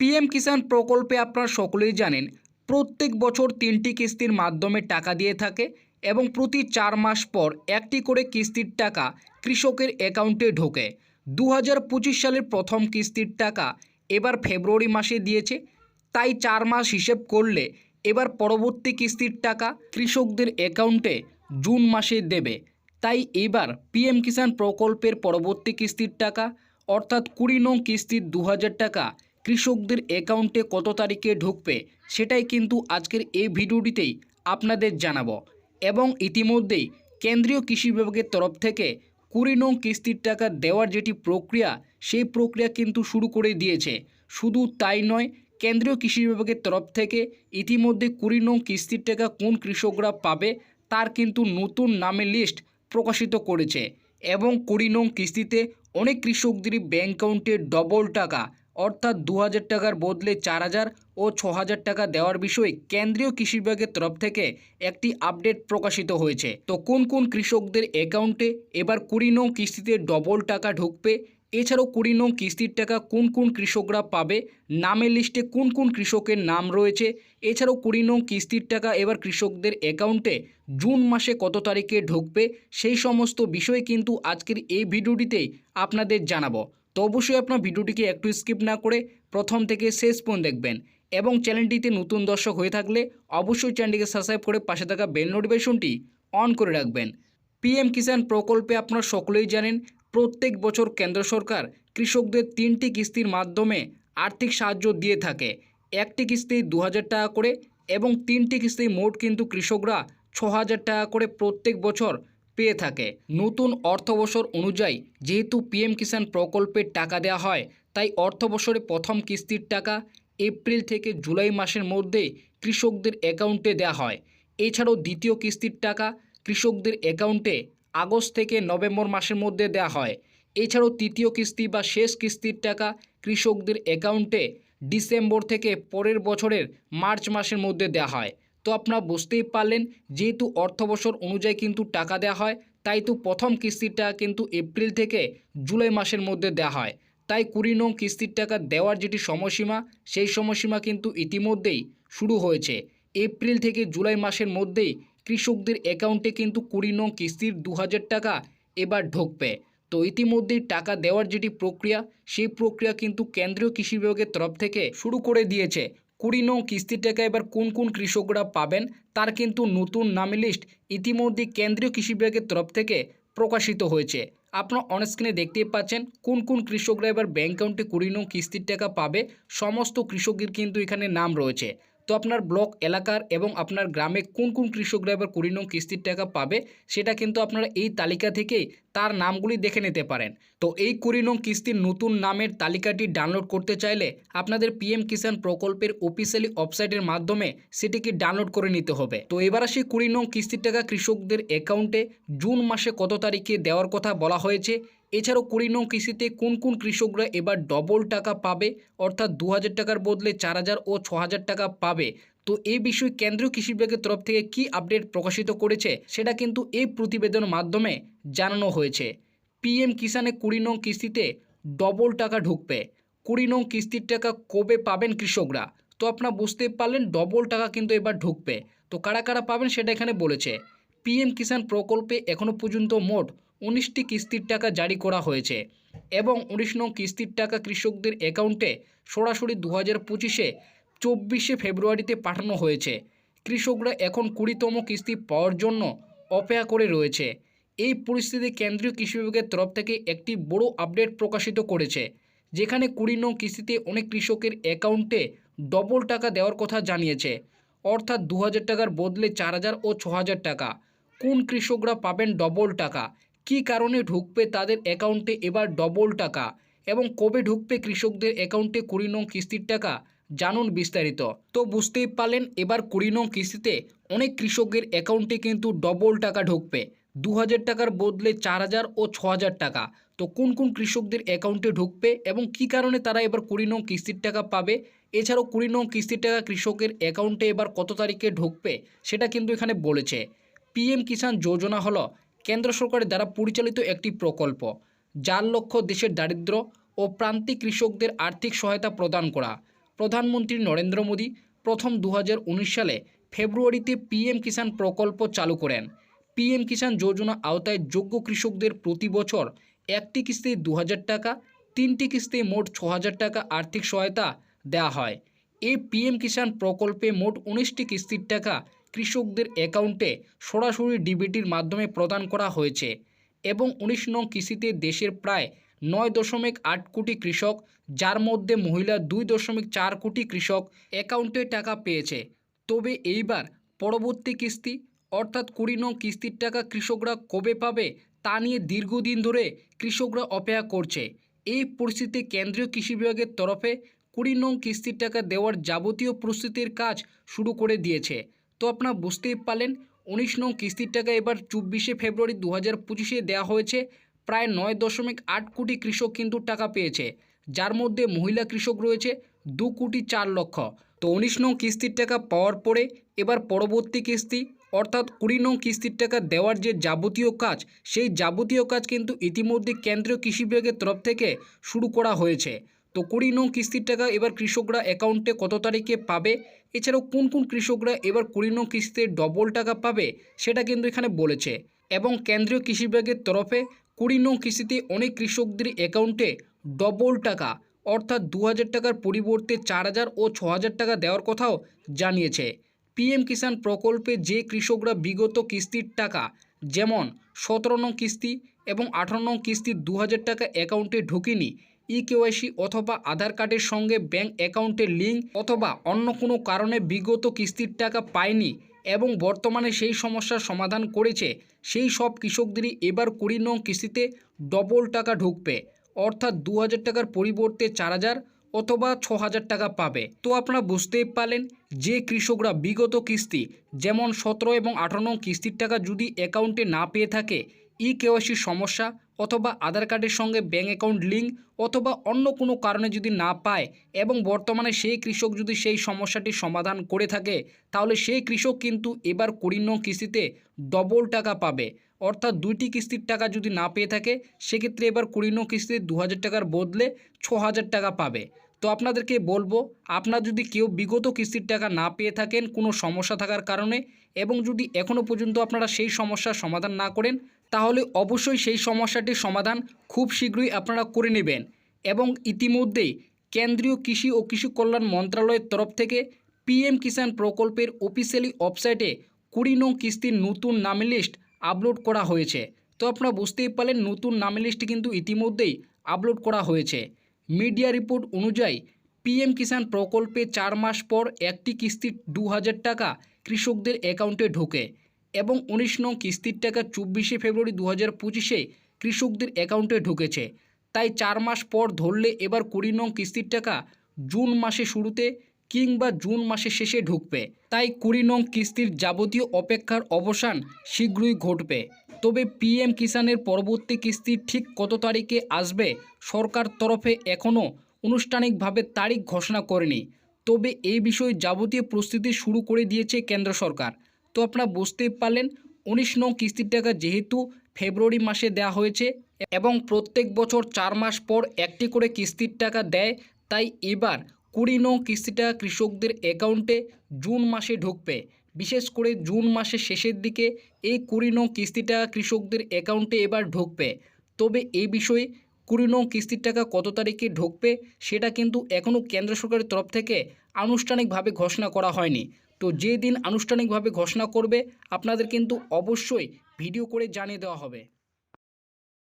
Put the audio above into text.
PM Kisan প্রকল্পে আপনারা সকলেই জানেন, প্রত্যেক বছর তিনটি কিস্তির মাধ্যমে টাকা দিয়ে থাকে এবং প্রতি চার মাস পর একটি করে কিস্তির টাকা কৃষকের অ্যাকাউন্টে ঢোকে। দু হাজার পঁচিশ সালের প্রথম কিস্তির টাকা এবার ফেব্রুয়ারি মাসে দিয়েছে, তাই চার মাস হিসেব করলে এবার পরবর্তী কিস্তির টাকা কৃষকদের অ্যাকাউন্টে জুন মাসে দেবে। তাই এবার পিএম কিষাণ প্রকল্পের পরবর্তী কিস্তির টাকা, অর্থাৎ কুড়ি নং কিস্তির দু হাজার টাকা কৃষকদের অ্যাকাউন্টে কত তারিখে ঢুকবে, সেটাই কিন্তু আজকের এই ভিডিওটিতেই আপনাদের জানাব। এবং ইতিমধ্যেই কেন্দ্রীয় কৃষি বিভাগের তরফ থেকে কুড়ি নং কিস্তির টাকা দেওয়ার যেটি প্রক্রিয়া, সেই প্রক্রিয়া কিন্তু শুরু করে দিয়েছে। শুধু তাই নয়, কেন্দ্রীয় কৃষি বিভাগের তরফ থেকে ইতিমধ্যে কুড়ি নং কিস্তির টাকা কোন কৃষকরা পাবে, তার কিন্তু নতুন নামের লিস্ট প্রকাশিত করেছে। এবং কুড়ি নং কিস্তিতে অনেক কৃষকদেরই ব্যাঙ্ক অ্যাকাউন্টে ডবল টাকা অর্থাৎ দু হাজার টাকার বদলে চার হাজার ও ছ হাজার টাকা দেওয়ার বিষয়ে কেন্দ্রীয় কৃষি বিভাগের তরফ থেকে একটি আপডেট প্রকাশিত হয়েছে। তো কোন কোন কৃষকদের অ্যাকাউন্টে এবার কুড়ি নং কিস্তিতে ডবল টাকা ঢুকবে? এছাড়াও কুড়ি নং কিস্তির টাকা কোন কোন কৃষকরা পাবে? নামের লিস্টে কোন কোন কৃষকের নাম রয়েছে? এছাড়াও কুড়ি নং কিস্তির টাকা এবার কৃষকদের অ্যাকাউন্টে জুন মাসে কত তারিখে ঢুকবে? সেই সমস্ত বিষয় কিন্তু আজকের এই ভিডিওটিতেই আপনাদের জানাব। তো অবশ্যই আপনার ভিডিওটিকে একটু স্কিপ না করে প্রথম থেকে শেষ পর্যন্ত দেখবেন এবং চ্যানেলটিতে নতুন দর্শক হয়ে থাকলে অবশ্যই চ্যানেলটিকে সাবস্ক্রাইব করে পাশে থাকা বেল নোটিফিকেশনটি অন করে রাখবেন। পিএম কিষাণ প্রকল্পে আপনারা সকলেই জানেন, প্রত্যেক বছর কেন্দ্র সরকার কৃষকদের তিনটি কিস্তির মাধ্যমে আর্থিক সাহায্য দিয়ে থাকে। একটি কিস্তি দু হাজার টাকা করে এবং তিনটি কিস্তি মোট কিন্তু কৃষকরা ছ হাজার টাকা করে প্রত্যেক বছর পেয়ে থাকে। নতুন অর্থবছর অনুযায়ী যেহেতু পিএম কিষাণ প্রকল্পের টাকা দেওয়া হয়, তাই অর্থবছরে প্রথম কিস্তির টাকা এপ্রিল থেকে জুলাই মাসের মধ্যে কৃষকদের অ্যাকাউন্টে দেওয়া হয়। এছাড়াও দ্বিতীয় কিস্তির টাকা কৃষকদের অ্যাকাউন্টে আগস্ট থেকে নভেম্বর মাসের মধ্যে দেওয়া হয়। এছাড়াও তৃতীয় কিস্তি বা শেষ কিস্তির টাকা কৃষকদের অ্যাকাউন্টে ডিসেম্বর থেকে পরের বছরের মার্চ মাসের মধ্যে দেওয়া হয়। তো আপনারা বুঝতেই পারলেন, যেহেতু অর্থবছর অনুযায়ী কিন্তু টাকা দেওয়া হয়, তাই তো প্রথম কিস্তির টাকা কিন্তু এপ্রিল থেকে জুলাই মাসের মধ্যে দেওয়া হয়। তাই কুড়ি নং কিস্তির টাকা দেওয়ার যেটি সময়সীমা, সেই সময়সীমা কিন্তু ইতিমধ্যেই শুরু হয়েছে। এপ্রিল থেকে জুলাই মাসের মধ্যেই কৃষকদের অ্যাকাউন্টে কিন্তু কুড়ি নং কিস্তির দু হাজার টাকা এবার ঢুকবে। তো ইতিমধ্যেই টাকা দেওয়ার যেটি প্রক্রিয়া, সেই প্রক্রিয়া কিন্তু কেন্দ্রীয় কৃষি বিভাগের তরফ থেকে শুরু করে দিয়েছে। কুড়ি নং কিস্তির টাকা এবার কোন কোন কৃষকরা পাবেন, তার কিন্তু নতুন নামে লিস্ট ইতিমধ্যে কেন্দ্রীয় কৃষি বিভাগের তরফ থেকে প্রকাশিত হয়েছে। আপনার অনস্ক্রিনে দেখতেই পাচ্ছেন কোন কোন কৃষকরা এবার ব্যাঙ্ক অ্যাকাউন্টে কুড়ি নং কিস্তির টাকা পাবে, সমস্ত কৃষকের কিন্তু এখানে নাম রয়েছে। তো আপনার ব্লক, এলাকার এবং আপনার গ্রামে কোন কোন কৃষকরা এবার কুড়ি নং কিস্তির টাকা পাবে, সেটা কিন্তু আপনারা এই তালিকা থেকেই তার নামগুলি দেখে নিতে পারেন। তো এই কুড়ি নং কিস্তির নতুন নামের তালিকাটি ডাউনলোড করতে চাইলে আপনাদের পিএম কিষাণ প্রকল্পের অফিসিয়ালি ওয়েবসাইটের মাধ্যমে সেটিকে ডাউনলোড করে নিতে হবে। তো এবার আসি কুড়ি নং কিস্তির টাকা কৃষকদের অ্যাকাউন্টে। জুন মাসে কত তারিখে দেওয়ার কথা বলা হয়েছে এছাড়াও কুড়ি নং কিস্তিতে কোন কোন কৃষকরা এবার ডবল টাকা পাবে? অর্থাৎ দু হাজার টাকার বদলে চার হাজার ও ছ টাকা পাবে। তো এই বিষয়ে কেন্দ্রীয় কৃষি বিভাগের তরফ থেকে কি আপডেট প্রকাশিত করেছে, সেটা কিন্তু এই প্রতিবেদনের মাধ্যমে জানানো হয়েছে। পিএম কিষানে কুড়ি নং কিস্তিতে ডবল টাকা ঢুকবে। কুড়ি নং কিস্তির টাকা কবে পাবেন কৃষকরা? তো আপনারা বুঝতে পারলেন ডবল টাকা কিন্তু এবার ঢুকবে। তো কারা কারা পাবেন সেটা এখানে বলেছে। পিএম কিষাণ প্রকল্পে এখনও পর্যন্ত মোট উনিশটি কিস্তির টাকা জারি করা হয়েছে এবং উনিশ নং কিস্তির টাকা কৃষকদের অ্যাকাউন্টে সরাসরি দু হাজার পঁচিশে চব্বিশে ফেব্রুয়ারিতে পাঠানো হয়েছে। কৃষকরা এখন কুড়িতম কিস্তি পাওয়ার জন্য অপেক্ষা করে রয়েছে। এই পরিস্থিতি কেন্দ্রীয় কৃষি বিভাগের তরফ থেকে একটি বড় আপডেট প্রকাশিত করেছে, যেখানে কুড়ি নং কিস্তিতে অনেক কৃষকের অ্যাকাউন্টে ডবল টাকা দেওয়ার কথা জানিয়েছে। অর্থাৎ দু হাজার টাকার বদলে চার হাজার ও ছ টাকা। কোন কৃষকরা পাবেন ডবল টাকা? কী কারণে ঢুকবে তাদের অ্যাকাউন্টে এবার ডবল টাকা এবং কবে ঢুকবে কৃষকদের অ্যাকাউন্টে কুড়ি নং কিস্তির টাকা? জানুন বিস্তারিত। তো বুঝতেই পারলেন, এবার কুড়ি নং কিস্তিতে অনেক কৃষকের অ্যাকাউন্টে কিন্তু ডবল টাকা ঢুকবে। দু হাজার টাকার বদলে চার হাজার ও ছ হাজার টাকা। তো কোন কোন কৃষকদের অ্যাকাউন্টে ঢুকবে এবং কী কারণে তারা এবার কুড়ি নং কিস্তির টাকা পাবে? এছাড়াও কুড়ি নং কিস্তির টাকা কৃষকের অ্যাকাউন্টে এবার কত তারিখে ঢুকবে? সেটা কিন্তু এখানে বলেছে। পিএম কিষাণ যোজনা হলো কেন্দ্র সরকারের দ্বারা পরিচালিত একটি প্রকল্প, যার লক্ষ্য দেশের দারিদ্র ও প্রান্তিক কৃষকদের আর্থিক সহায়তা প্রদান করা। প্রধানমন্ত্রী নরেন্দ্র মোদী প্রথম দু হাজার উনিশ সালে ফেব্রুয়ারিতে পিএম কিষাণ প্রকল্প চালু করেন। পিএম কিষাণ যোজনা আওতায় যোগ্য কৃষকদের প্রতি বছর একটি কিস্তি দু হাজার টাকা, তিনটি কিস্তি মোট ছ টাকা আর্থিক সহায়তা দেওয়া হয়। এই পিএম কিষাণ প্রকল্পে মোট উনিশটি কিস্তির টাকা কৃষকদের অ্যাকাউন্টে সরাসরি ডিবিটির মাধ্যমে প্রদান করা হয়েছে এবং উনিশ নং কৃষিতে দেশের প্রায় নয় দশমিক আট কোটি কৃষক, যার মধ্যে মহিলা দুই দশমিক চার কোটি কৃষক অ্যাকাউন্টে টাকা পেয়েছে। তবে এইবার পরবর্তী কিস্তি, অর্থাৎ কুড়ি নং কিস্তির টাকা কৃষকরা কবে পাবে তা নিয়ে দীর্ঘদিন ধরে কৃষকরা অপেক্ষা করছে। এই পরিস্থিতিতে কেন্দ্রীয় কৃষি বিভাগের তরফে কুড়ি নং কিস্তির টাকা দেওয়ার যাবতীয় প্রস্তুতির কাজ শুরু করে দিয়েছে। তো আপনারা বুঝতেই পারলেন, উনিশ নং কিস্তির টাকা এবার চব্বিশে ফেব্রুয়ারি দু হাজার পঁচিশে দেওয়া হয়েছে। প্রায় নয় দশমিক আট কোটি কৃষক কিন্তু টাকা পেয়েছে, যার মধ্যে মহিলা কৃষক রয়েছে দু কোটি চার লক্ষ। তো উনিশ নং কিস্তির টাকা পাওয়ার পরে এবার পরবর্তী কিস্তি, অর্থাৎ কুড়ি নং কিস্তির টাকা দেওয়ার যে যাবতীয় কাজ, সেই যাবতীয় কাজ কিন্তু ইতিমধ্যে কেন্দ্রীয় কৃষি বিভাগের তরফ থেকে শুরু করা হয়েছে। তো কুড়ি নং কিস্তির টাকা এবার কৃষকরা অ্যাকাউন্টে কত তারিখে পাবে? এছাড়াও কোন কোন কৃষকরা এবার কুড়ি নং কিস্তিতে ডবল টাকা পাবে সেটা কিন্তু এখানে বলেছে। এবং কেন্দ্রীয় কৃষি বিভাগের তরফে কুড়ি নং কিস্তিতে অনেক কৃষকদের অ্যাকাউন্টে ডবল টাকা, অর্থাৎ দু হাজার টাকার পরিবর্তে চার হাজার ও ছ টাকা দেওয়ার কথাও জানিয়েছে। পিএম কিষাণ প্রকল্পে যে কৃষকরা বিগত কিস্তির টাকা, যেমন সতেরো নং কিস্তি এবং আঠারো নং কিস্তি দু হাজার টাকা অ্যাকাউন্টে ঢুকেনি ই কেওয়াইসি অথবা আধার কার্ডের সঙ্গে ব্যাংক অ্যাকাউন্টের লিঙ্ক অথবা অন্য কোনো কারণে বিগত কিস্তির টাকা পায়নি এবং বর্তমানে সেই সমস্যার সমাধান করেছে, সেই সব কৃষকদেরই এবার কুড়ি নং কিস্তিতে ডবল টাকা ঢুকবে, অর্থাৎ দু হাজার টাকার পরিবর্তে চার হাজার অথবা ছ হাজার টাকা পাবে। তো আপনারা বুঝতেই পারলেন যে কৃষকরা বিগত কিস্তি, যেমন সতেরো এবং আঠারো নং কিস্তির টাকা যদি অ্যাকাউন্টে না পেয়ে থাকে ই কেওয়াইসির সমস্যা অথবা আধার কার্ডের সঙ্গে ব্যাঙ্ক অ্যাকাউন্ট লিঙ্ক অথবা অন্য কোনো কারণে যদি না পায় এবং বর্তমানে সেই কৃষক যদি সেই সমস্যাটি সমাধান করে থাকে, তাহলে সেই কৃষক কিন্তু এবার নং কিস্তিতে ডবল টাকা পাবে। অর্থাৎ দুইটি কিস্তির টাকা যদি না পেয়ে থাকে, সেক্ষেত্রে এবার নং কিস্তিতে দু হাজার টাকার বদলে ছ টাকা পাবে। তো আপনাদেরকে বলব, আপনার যদি কেউ বিগত কিস্তির টাকা না পেয়ে থাকেন, কোনো সমস্যা থাকার কারণে এবং যদি এখনও পর্যন্ত আপনারা সেই সমস্যার সমাধান না করেন তাহলে অবশ্যই সেই সমস্যাটির সমাধান খুব শীঘ্রই আপনারা করে নেবেন এবং ইতিমধ্যেই কেন্দ্রীয় কৃষি ও কৃষি কল্যাণ মন্ত্রণালয়ের তরফ থেকে পিএম কিষাণ প্রকল্পের অফিসিয়ালি ওয়েবসাইটে কুড়ি নং কিস্তির নতুন নাম লিস্ট আপলোড করা হয়েছে। তো আপনারা বুঝতেই পারলেন, নতুন নাম লিস্ট কিন্তু ইতিমধ্যেই আপলোড করা হয়েছে। মিডিয়া রিপোর্ট অনুযায়ী পিএম কিষাণ প্রকল্পে চার মাস পর একটি কিস্তির দু হাজার টাকা কৃষকদের অ্যাকাউন্টে ঢোকে। এবং উনিশ নং কিস্তির টাকা চব্বিশে ফেব্রুয়ারি দু হাজার পঁচিশে কৃষকদের অ্যাকাউন্টে ঢুকেছে। তাই চার মাস পর ধরলে এবার কুড়ি নং কিস্তির টাকা জুন মাসে শুরুতে কিংবা জুন মাসের শেষে ঢুকবে। তাই কুড়ি নং কিস্তির যাবতীয় অপেক্ষার অবসান শীঘ্রই ঘটবে। তবে পিএম কিষাণের পরবর্তী কিস্তি ঠিক কত তারিখে আসবে সরকার তরফে এখনও আনুষ্ঠানিকভাবে তারিখ ঘোষণা করেনি। তবে এই বিষয়ে যাবতীয় প্রস্তুতি শুরু করে দিয়েছে কেন্দ্র সরকার। তো আপনারা বুঝতেই পারলেন, উনিশ নং কিস্তির টাকা যেহেতু ফেব্রুয়ারি মাসে দেওয়া হয়েছে এবং প্রত্যেক বছর চার মাস পর একটি করে কিস্তির টাকা দেয়, তাই এবার কুড়ি নং টাকা কৃষকদের অ্যাকাউন্টে জুন মাসে ঢুকবে। বিশেষ করে জুন মাসের শেষের দিকে এই কুড়ি নং টাকা কৃষকদের অ্যাকাউন্টে এবার ঢুকবে। তবে এই বিষয়ে কুড়ি নং কিস্তির টাকা কত তারিখে ঢুকবে, সেটা কিন্তু এখনও কেন্দ্র সরকারের তরফ থেকে আনুষ্ঠানিকভাবে ঘোষণা করা হয়নি। তো যে দিন আনুষ্ঠানিকভাবে ঘোষণা করবে আপনাদের কিন্তু অবশ্যই ভিডিও করে জানিয়ে দেওয়া হবে।